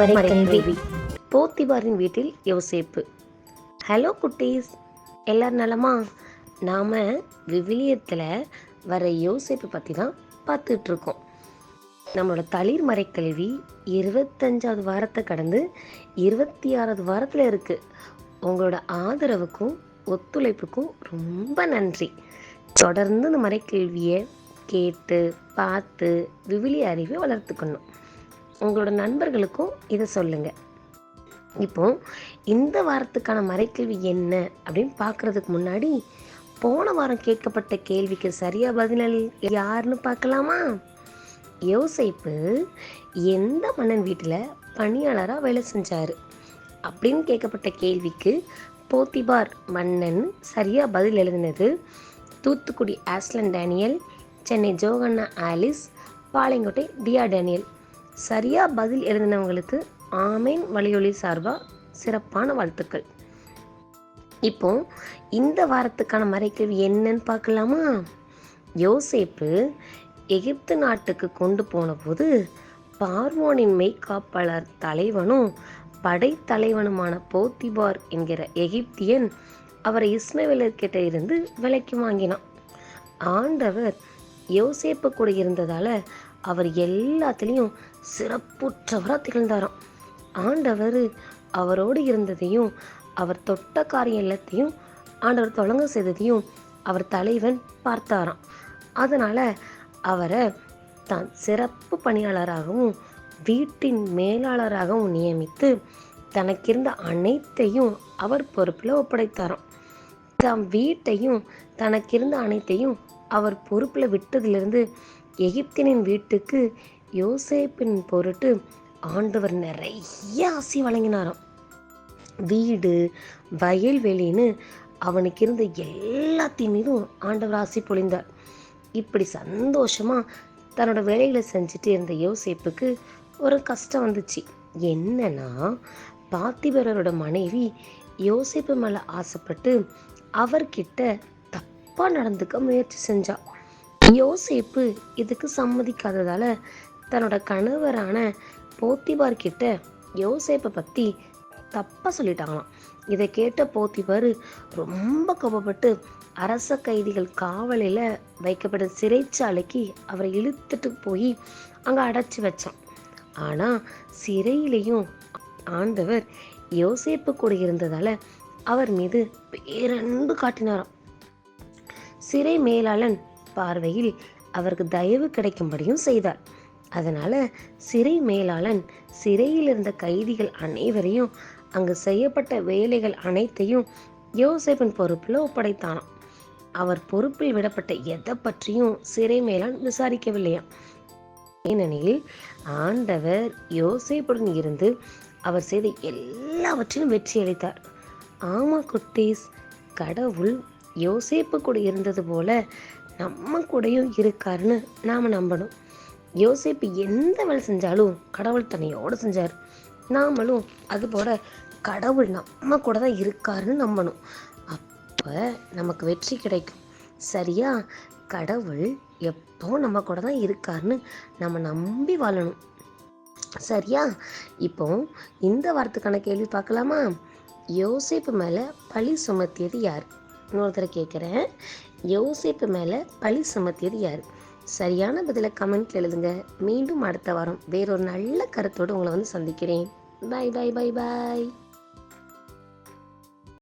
மறைக்கல்வி போத்திபாரின் வீட்டில் யோசேப்பு. ஹலோ குட்டீஸ் எல்லாரும் நலமா? நாம் விவிலியத்தில் வர யோசேப்பு பற்றி தான் பார்த்துட்டு இருக்கோம் நம்மளோட தளிர் மறைக்கல்வி இருபத்தஞ்சாவது வாரத்தை கடந்து இருபத்தி ஆறாவது வாரத்தில் இருக்குது உங்களோட ஆதரவுக்கும் ஒத்துழைப்புக்கும் ரொம்ப நன்றி. தொடர்ந்து இந்த மறைக்கல்வியை கேட்டு பார்த்து விவிலிய அறிவை வளர்த்துக்கணும். உங்களோட நண்பர்களுக்கும் இதை சொல்லுங்கள் இப்போ இந்த வாரத்துக்கான மறைக்கல்வி என்ன அப்படின்னு பார்க்கறதுக்கு முன்னாடி போன வாரம் கேட்கப்பட்ட கேள்விக்கு சரியா பதில் யாருன்னு பார்க்கலாமா? யோசிப்பு எந்த மன்னன் வீட்டில் பணியாளராக வேலை செஞ்சார்? அப்படின்னு கேட்கப்பட்ட கேள்விக்கு போத்திபார் மன்னன் சரியாக பதில் எழுதினது Thoothukudi Aslan Daniel Chennai Johanna Alice Palayamkottai Dia Daniel. சரியாக பதில் எழுதினவங்களுக்கு ஆமேன் வலியொலி சார்பாக சிறப்பான வாழ்த்துக்கள். இப்போ இந்த வாரத்துக்கான மறைக்கல்வி என்னன்னு பார்க்கலாமா? யோசேப்பு எகிப்து நாட்டுக்கு கொண்டு போன போது பார்வோனின் மெய்காப்பாளர் தலைவனும் படைத்தலைவனுமான போத்திபார் என்கிற எகிப்தியன் அவரை இஸ்மவேலர்கிட்ட இருந்து விலைக்கு வாங்கினான். ஆண்டவர் யோசேப்பு கூட இருந்ததால அவர் எல்லாத்துலேயும் சிறப்புற்றவராக திகழ்ந்தாராம். ஆண்டவர் அவரோடு இருந்ததையும் அவர் தொட்ட காரியம் எல்லாத்தையும் ஆண்டவர் தொடங்க செய்ததையும் அவர் தலைவன் பார்த்தாராம். அதனால் அவரை தான் சிறப்பு பணியாளராகவும் வீட்டின் மேலாளராகவும் நியமித்து தனக்கிருந்த அனைத்தையும் அவர் பொறுப்பில் ஒப்படைத்தாராம். தம் வீட்டையும் தனக்கிருந்த அனைத்தையும் அவர் பொறுப்பில் விட்டதிலிருந்து எகிப்தினின் வீட்டுக்கு யோசேப்பின் பொருட்டு ஆண்டவர் நிறைய ஆசி வழங்கினாராம். வீடு வயல்வெளின்னு அவனுக்கு இருந்த எல்லாத்தின் மீதும் ஆண்டவர் ஆசி பொழிந்தார். இப்படி சந்தோஷமா தன்னோட வேலைகளை செஞ்சுட்டு இருந்த யோசேப்புக்கு ஒரு கஷ்டம் வந்துச்சு. என்னன்னா பாத்திபரரோட மனைவி யோசேப்பு மேலே ஆசைப்பட்டு அவர்கிட்ட தப்பாக நடந்துக்க முயற்சி செஞ்சா. யோசேப்பு இதுக்கு சம்மதிக்காததால தன்னோட கணவரான போத்திபார் கிட்ட யோசேப்பை பத்தி தப்பாக சொல்லிட்டாங்களாம். இதை கேட்ட போத்திபார் ரொம்ப கோபப்பட்டு அரச கைதிகள் காவலில் வைக்கப்பட்ட சிறைச்சாலைக்கு அவரை இழுத்துட்டு போய் அங்கே அடைச்சி வச்சான். ஆனால் சிறையிலையும் ஆண்டவர் யோசேப்பு கூட இருந்ததால அவர் மீது பேரன்பு காட்டினாராம். சிறை மேலாளன் பார்வையில் அவருக்கு தயவு கிடைக்கும்படியும் செய்தார். அதனால சிறை மேலாளன் சிறையில் இருந்த கைதிகள் அனைவரையும் அங்கு செய்யப்பட்ட வேலைகள் அனைத்தையும் யோசேப்பின் பொறுப்பில் ஒப்படைத்தானாம். அவர் பொறுப்பில் விடப்பட்ட எதை பற்றியும் சிறை மேலான் விசாரிக்கவில்லையாம். ஏனெனில் ஆண்டவர் யோசேப்புடன் இருந்து அவர் செய்த எல்லாவற்றிலும் வெற்றி அளித்தார். ஆமா குட்டீஸ் கடவுள் யோசேப்பு கூட இருந்தது போல நம்ம கூடயும் இருக்காருன்னு நாம் நம்பணும். யோசேப்பு எந்த வேலை செஞ்சாலும் கடவுள் தனியோடு செஞ்சார். நாமளும் அது போல கடவுள் நம்ம கூட தான் இருக்காருன்னு நம்பணும். அப்போ நமக்கு வெற்றி கிடைக்கும். சரியா? கடவுள் எப்போ நம்ம கூட தான் இருக்காருன்னு நம்ம நம்பி வாழணும். சரியா? இப்போ இந்த வாரத்துக்கான கேள்வி பார்க்கலாமா? யோசேப்பு மேலே பழி சுமத்தியது யார்? இன்னொருத்தரை கேட்குறேன். யோசேப்பு மேலே பழி சுமத்தியது யார்? சரியான பதிலை கமெண்ட்ல எழுதுங்க. மீண்டும் அடுத்த வாரம் வேறொரு நல்ல கருத்தோடு உங்களை வந்து சந்திக்கிறேன். By by bye bye